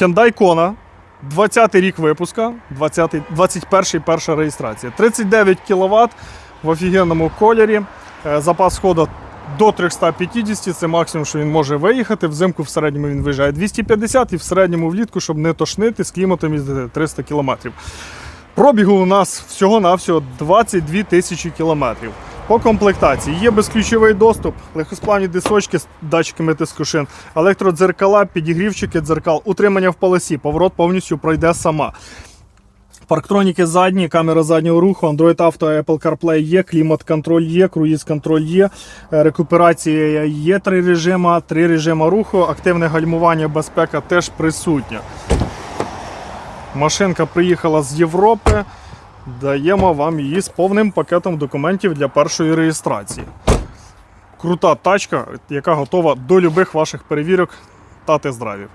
Hyundai Kona, 20 рік випуска, 20, 21 перша реєстрація. 39 кВт в офігенному кольорі. Е, Запас ходу до 350 це максимум, що він може виїхати. Взимку в середньому він виїжджає 250 і в середньому влітку, щоб не тошнити, з кліматом їздити 300 км. Пробігу у нас всього-навсього 22 тисячі кілометрів. По комплектації є безключовий доступ, легкосплавні дисочки з датчиками тиску шин, електродзеркала, підігрівчики дзеркал, утримання в полосі, поворот повністю пройде сама. Парктроніки задні, камера заднього руху, Android Auto, Apple CarPlay є, клімат-контроль є, круїз-контроль є, е, рекуперація є три режима, три режима руху, активне гальмування, безпека теж присутня. Машинка приїхала з Європи. Даємо вам її з повним пакетом документів для першої реєстрації. Крута тачка, яка готова до любих ваших перевірок та тест-драйвів.